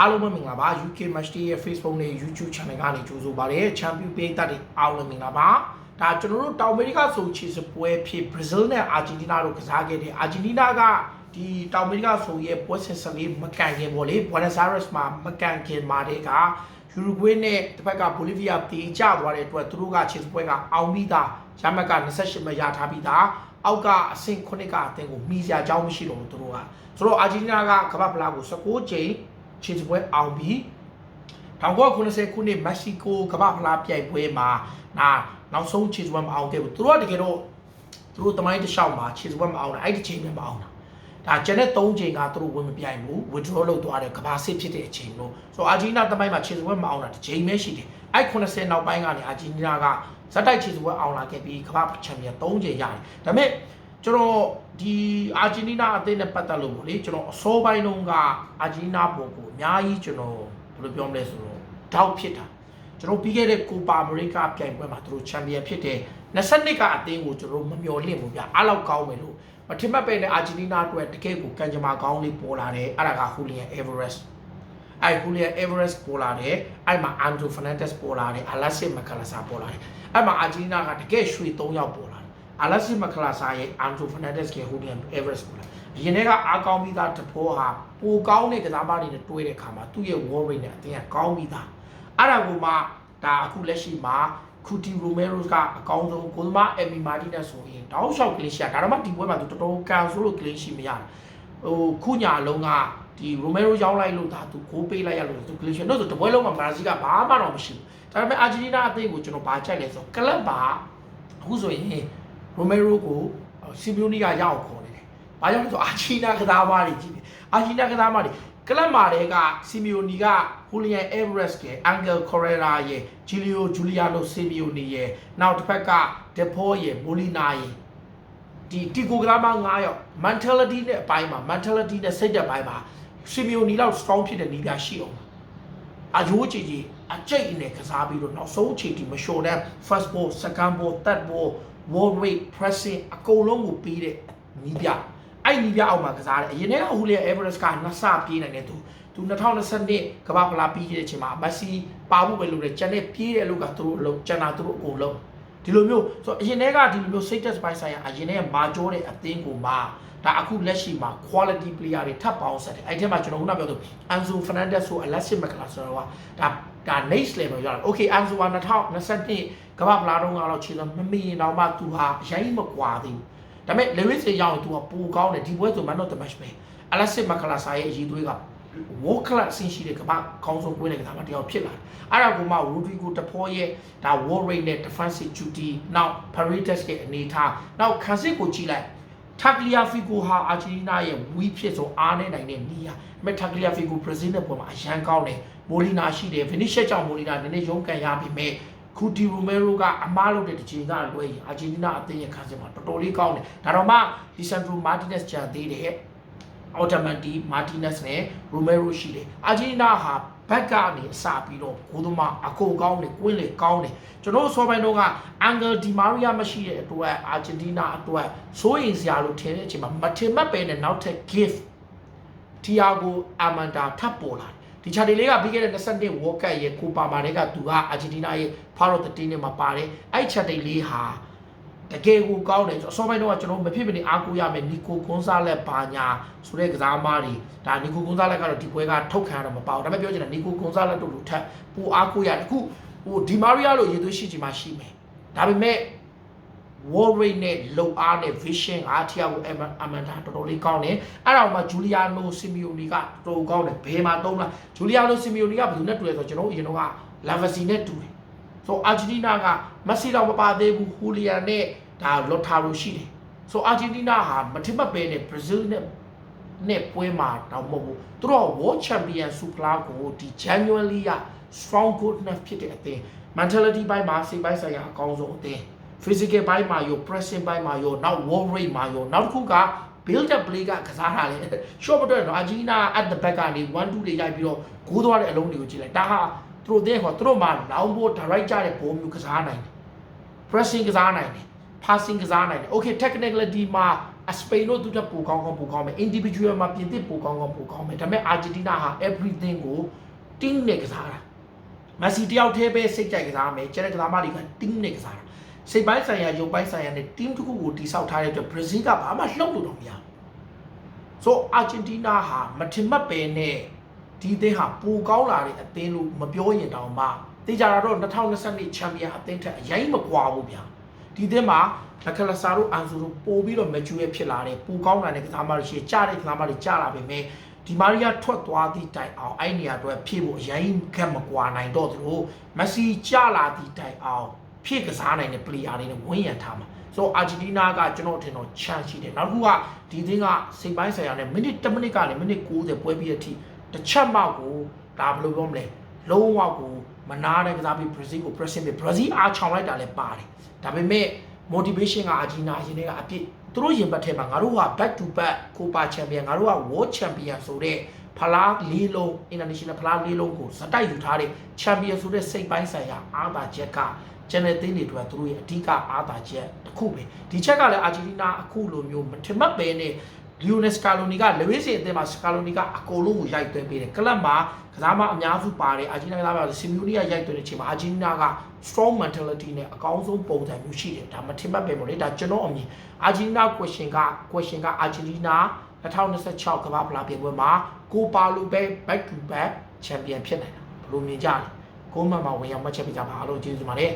အားလုံးပဲမင်္ဂလာပါ UK Match Day ရဲ့ Facebook နဲ့ YouTube Channel ကနေကြိုဆိုပါရစေ Champion ပေးသက်တွေအားလုံးမင်္ဂလာပါဒါကျွန်တော်တို့တောင်အမေရိကဆိုချီစပွဲဖြစ် Brazil နဲ့ Argentina တို့ကစားခဲ့တယ် Argentina ကဒီတောင်အမေရိကဆိုရဲ့ပွဲစဉ်ဆက်လေးမကန်ခင်ပေါ့လေ Buenos Aires မှာမကန်ခင်မှာတည်းက Uruguay နဲ့တစ်ဖက်က Bolivia တေးကြသွားတဲ့အတွက်သူတို့ကချီစပွဲကအောင်ပြီးသားရမက်က28မရထားပြီးသားအောက်ကအဆင့်9ကအသင်းကိုမိစရာအကြောင်းမရှိတော့ဘူးသူတို့ကဆိုတော့ Argentina ကကမ္ဘာဖလားကို16ချိန် ချီစပွဲအောင်ပြီး1990ခုနှစ်မက္ဆီကိုကမ္ဘာဖလားပြိုင်ပွဲမှာနာနောက်ဆုံးချီစပွဲမအောင်ခဲ့ဘူးသူတို့ကတကယ်တော့သူတို့တမိုင်းတစ်လျှောက်မှာချီစပွဲမအောင်တာအဲ့ဒီချိန်ပဲမအောင်တာဒါကျန်တဲ့3ချိန်ကသူတို့ဝင်မပြိုင်ဘူး withdraw လုပ်သွားတယ်ကဘာစစ်ဖြစ်တဲ့အချိန်လို့ဆိုတော့အာဂျီနီးနားတမိုင်းမှာခြေစပွဲမအောင်တာတစ်ချိန်ပဲရှိတယ်အဲ့80နောက်ပိုင်းကနေအာဂျီနီးနားကဇက်တိုက်ခြေစပွဲအောင်လာခဲ့ပြီးကမ္ဘာချန်ပီယံ3ချိန်ရတယ်ဒါပေမဲ့ ကျွန်တော်ဒီအာဂျီနီးနားအသင်းနဲ့ပတ်သက်လို့ပေါ့လေကျွန်တော်အစောပိုင်းတုန်းကအာဂျီနီးနားပုံကိုအများကြီးကျွန်တော်ဘယ်လိုပြောမလဲဆိုတော့တောက်ဖြစ်တာကျွန်တော်ပြီးခဲ့တဲ့ကိုပါအမေရိကပြိုင်ပွဲမှာသူတို့ချန်ပီယံဖြစ်တဲ့22ကအသင်းကိုကျွန်တော်မမျှော်လင့်ဘူးဗျအားလောက်ကောင်းမယ်လို့မထင်မှတ်ပဲနဲ့အာဂျီနီးနားအတွက်တကယ်ကိုကံကြမ္မာကောင်းလေးပေါ်လာတယ်အဲ့ဒါကဟူလီယန်အေဗရက်စ်အဲ့ဟူလီယန်အေဗရက်စ်ပေါ်လာတယ်အဲ့မှာအန်ဒရိုဖနန်ဒက်စ်ပေါ်လာတယ်အလက်စစ်မကလာဆာပေါ်လာတယ်အဲ့မှာအာဂျီနီးနားကတကယ်ရွှေ3ယောက်ပေါ်လာတယ် အလက်စစ်မကလာဆာရဲ့အန်ဒရိုဖနန်ဒက်စ်ရဲ့ဟူလီယန်အေဗရက်စ်ပေါ်လာတယ်အရင်ကအားကောင်းပြီးသားတဖိုးဟာပိုကောင်းတဲ့ကစားမတွေနဲ့တွဲတဲ့ခါမှာသူ့ရဲ့ wall rate နဲ့အတင်းကကောင်းပြီးသားအဲ့ဒါကိုမှဒါအခုလက်ရှိမှာကူတီရိုမဲရိုစ်ကအကောင်းဆုံးကိုသမားအမီမာတီနဲ့ဆိုရင်တောက်လျှောက်ကလေးရှိတာဒါတော့မှဒီပွဲမှာသူတော်တော်ကန်ဆိုလို့ကလေးရှိမရဟိုခုညာလုံးကဒီရိုမဲရိုရောင်းလိုက်လို့ဒါသူကိုပေးလိုက်ရလို့သူကလေးရှိတော့ဆိုတပွဲလုံးမှာမာစီကဘာမှတော့မရှိဘူးဒါပေမဲ့အာဂျင်တီးနားအသင်းကိုကျွန်တော်ဗာကြိုက်လဲဆိုကလပ်ပါအခုဆိုရင် ရိုမဲရိုကိုစီမီယိုနီကရအောင်ခေါ်နေတယ်။ဘာကြောင့်လဲဆိုအာဂျီနာကစားမတွေကြီးတယ်။အာဂျီနာကစားမတွေကလပ်မာတွေကစီမီယိုနီကဟူလီယန်အေဗရက်စ်ကအန်ဂယ်ကော်ရရာရဲ့ဂျီလီယိုဂျူလီယာနိုစီမီယိုနီရဲ့နောက်တစ်ဖက်ကဒက်ဖောရဲ့မိုလီနာရဲ့ဒီတီကိုဂရာမာ9ယောက် mentality နဲ့အပိုင်းမှာ mentality နဲ့စိတ်သက်ပိုင်းမှာစီမီယိုနီလောက် strong ဖြစ်တဲ့နေပြရှိအောင်အယိုးကြည်ကြည်အကျိတ်နဲ့ကစားပြီးတော့နောက်ဆုံးအချိန်ထိမလျှော်တဲ့ first ball second ball third ball wall rate pressing အကုန်လုံးကိုပြီးတဲ့နီးပြအဲ့နီးပြအောက်မှာကစားတယ်အရင်ကဟူလီယာအေဗရက်စ်ကနှစ်ဆပြေးနိုင်တဲ့သူသူ2022ကမ္ဘာဖလားပြီးခဲ့တဲ့အချိန်မှာမက်ဆီပါဖို့ပဲလုပ်တယ်ကျန်တဲ့ပြေးတဲ့လူကသူတို့အလုံးကျန်တာသူတို့အကုန်လုံးဒီလိုမျိုးဆိုအရင်ကဒီလိုမျိုးစိတ်သက်စပိုင်းဆိုင်ရာအရင်ကမာကျောတဲ့အသင်းကိုမှဒါအခုလက်ရှိမှာ quality player တွေထပ်ပေါင်းဆက်တယ်အဲ့ဒီမှာကျွန်တော်ခုနပြောသူ Anzo Fernandez ဆို Alexis McAllister ဆိုတော့ဒါ ဒါ next level ရောက်လာ Okay Anzo က2022ကမ္ဘာဖလားတုန်းကတော့ခြေစမမီရင်တော့မှသူဟာအရင်မကွာသေးဘူးဒါပေမဲ့ Lewis ရေရောက်ရင်သူကပိုကောင်းတယ်ဒီပွဲဆို man of the match ပဲ Alexis McAllister ရဲ့အရေးသွေးက world class ဆင်းရှိတဲ့ကမ္ဘာကောင်းဆုံးပွဲတဲ့ကစားမတယောက်ဖြစ်လာတယ်။အဲ့ဒါကမှ Rodrigo တဖောရဲ့ဒါ war rate နဲ့ defensive duty နောက် Paredes ရဲ့အနေထားနောက်ခန်းစစ်ကိုကြည့်လိုက် Tagliafico ဟာအာဂျင်တီးနားရဲ့ဝီးဖြစ်ဆုံးအားနေနိုင်တဲ့နေရာ။ဒါပေမဲ့ Tagliafico Brazil နဲ့ပွဲမှာအရန်ကောင်းတယ်။ မိုလီနာရှိတယ်။ Vinicius ကြောင့်မိုလီနာနည်းနည်းရုန်းကန်ရပြီမဲ့ကူတီရိုမဲရိုကအမားလုပ်တဲ့တစ်ချိန်ကလွဲရင်အာဂျင်တီးနားအသင်းရဲ့ခန်းစစ်မှာတော်တော်လေးကောင်းတယ်။ဒါတော့မှ Lisandro Martinez ကြံသေးတယ်။အော်တိုမန်တီမာတီနက်စ်နဲ့ရိုမဲရိုရှိတယ်အာဂျင်တီးနားဟာဘက်ကနေအစပြီးတော့ဂိုးသမားအကုန်ကောင်းတယ်ကွင်းလေကောင်းတယ်ကျွန်တော်ဆောပိုင်းတော့ကအန်ဂယ်ဒီမာရီယာမရှိတဲ့အတွက်အာဂျင်တီးနားအတွက်စိုးရိမ်စရာလို့ထင်တဲ့အချိန်မှာမထင်မှတ်ပဲနဲ့နောက်ထပ် gift တီယာဂိုအာမန်တာထပ်ပေါ်လာတယ် ဒီချာတီလေးကပြီးခဲ့တဲ့22 World Cup ရဲ့ကိုပါမာတွေကသူကအာဂျင်တီးနားရဲ့ Power of the Team နဲ့မှာပါတယ်အဲ့ချာတီလေးဟာတကယ်ကိုကောင်းတယ်အစောပိုင်းတော့ကျွန်တော်မဖြစ်မနေအားကိုးရမယ်နီကိုကွန်ဆာလက်ဘာညာဆိုတဲ့ကစားသမားတွေဒါနီကိုကွန်ဆာလက်ကတော့ဒီပွဲကထုတ်ခံရတော့မပေါ့ဒါပေမဲ့ပြောချင်တာနီကိုကွန်ဆာလက်တို့လိုထက်ပိုအားကိုးရတယ်အခုဟိုဒီမာရီယာလိုရေသွေးရှိချင်မှရှိမယ်ဒါပေမဲ့ wall rate နဲ့ low r နဲ့ vision အားထီယာကိုအမန်တာတော်တော်လေးကောင်းတယ်အဲ့ဒါမှဂျူလီယာနိုဆီမီယိုနီကတော်တော်ကောင်းတယ်ဘယ်မှာသုံးလားဂျူလီယာနိုဆီမီယိုနီကဘယ်သူနဲ့တူလဲဆိုတော့ကျွန်တော်အရင်တော့ကလာဗစီနဲ့တူတယ်ဆိုအာဂျင်တီးနားကမက်ဆီတော့မပါသေးဘူးဟူလီယာနဲ့ဒါလော်ထာရိုရှိတယ်ဆိုအာဂျင်တီးနားဟာမထင်မှတ်ပဲနဲ့ဘရာဇီးနဲ့နဲ့ပွဲမှာတော့မဟုတ်ဘူးသူတို့ World Champion Super League ကိုဒီ January က strong goodness ဖြစ်တဲ့အသင်း mentality ဘိုင်းမှာစိတ်ပိုင်းဆိုင်ရာအကောင်းဆုံးအသင်း physical ဘိုင်းမှာရော pressing ဘိုင်းမှာရောနောက် wall rate မှာရောနောက်တစ်ခုက build up play ကကစားတာလေ short မတော့တော့ Argentina at the back ကနေ1 2တွေရိုက်ပြီးတော့ဂိုးသွားတဲ့အလုံးတွေကိုကြည့်လိုက်ဒါဟာသူတို့တဲ့ဟောသူတို့မှာလောင်းဖို့ direct ကြတဲ့ပုံမျိုးကစားနိုင်တယ် pressing ကစားနိုင်တယ် passing ကစားနိုင်တယ် okay technically မှာအစပိန်တို့သူတက်ပိုကောင်းကောင်းပိုကောင်းမယ် individual မှာပြင်သစ်ပိုကောင်းကောင်းပိုကောင်းမယ်ဒါပေမဲ့အာဂျင်တီးနားဟာ everything ကို team နဲ့ကစားတာမက်ဆီတယောက်တည်းပဲစိတ်ကြိုက်ကစားမယ်ကျန်တဲ့ကစားမတွေက team နဲ့ကစားတာ စိတ်ပိုင်းဆိုင်ရာရုပ်ပိုင်းဆိုင်ရာနဲ့ team တစ်ခုကိုတိဆောက်ထားတဲ့အတွက်ဘရာဇီးကဘာမှလှုပ်လို့တော့မရဘူးဆိုအာဂျင်တီးနားဟာမထင်မှတ်ပဲနဲ့ဒီအသင်းဟာပိုကောင်းလာတဲ့အသင်းလို့မပြောရင်တောင်မှသိကြတာတော့2022ချန်ပီယံအသင်းထက်အရင်မကွာဘူးဗျာဒီအသင်းမှာလက်ကလဆာတို့အန်ဆူတို့ပို့ပြီးတော့ mature ဖြစ်လာတယ်ပိုကောင်းလာတဲ့ကစားမတွေရှိကြတဲ့ကစားမတွေကြလာပေမဲ့ဒီမာရီယာထွက်သွားသည့်တိုင်အောင်အဲ့နေရာအတွက်ဖြည့်ဖို့အရင်ခက်မကွာနိုင်တော့သလိုမက်ဆီကြလာသည့်တိုင်အောင် ဖြည့်ကစားနိုင်တဲ့ player တွေနဲ့ဝန်းရံထားမှာဆိုတော့အာဂျင်တီးနားကကျွန်တော်ထင်တော့ချန်ရှိတယ်နောက်တစ်ခုကဒီသင်းကစိတ်ပိုင်းဆိုင်ရာနဲ့မိနစ်1မိနစ်ကနေမိနစ်90ပွဲပြီးတဲ့အထိတစ်ချက်မှကိုဒါဘယ်လိုပြောမလဲလုံးဝကိုမနာတဲ့ကစားပြီး Brazil ကို pressing ပြီး Brazil အားချောင်လိုက်တာလည်းပါတယ်ဒါပေမဲ့ motivation ကအာဂျင်နာရှင်တွေကအပြည့်သူတို့ရင်ဘတ်ထဲမှာငါတို့က back to back Copa Champion ငါတို့က World Champion ဆိုတဲ့ဖလားလေးလုံး international ဖလားလေးလုံးကိုစတိုက်ယူထားတဲ့ Champion ဆိုတဲ့စိတ်ပိုင်းဆိုင်ရာအားသာချက်က ကျန်တဲ့သင်းတွေအတွက်သူတို့ရဲ့အဓိကအားသာချက်တစ်ခုပဲဒီချက်ကလည်းအာဂျင်တီးနာအခုလိုမျိုးမထင်မှတ်ပဲနဲ့လီယိုနယ်စကာလိုနီကလေဝေးစီအသင်းမှာစကာလိုနီကအကုန်လုံးကိုရိုက်သွင်းပေးတယ်ကလပ်မှာကစားမအများစုပါတယ်အာဂျင်တီးနာကစားမဆီမီယိုနီကရိုက်သွင်းတဲ့အချိန်မှာအာဂျင်တီးနာက strong mentality နဲ့အကောင်းဆုံးပုံစံမျိုးရှိတယ်ဒါမထင်မှတ်ပဲပေါ့လေဒါကျွန်တော်အမြင်အာဂျင်တီးနာ question က question ကအာဂျင်တီးနာ2026ကမ္ဘာဖလားပြပွဲမှာကိုပါလိုပဲ back to back champion ဖြစ်နိုင်တာဘယ်လိုမြင်ကြလဲကိုမန်မှာဝင်ရောက်မှတ်ချက်ပေးကြပါအားလုံးကျေးဇူးတင်ပါတယ်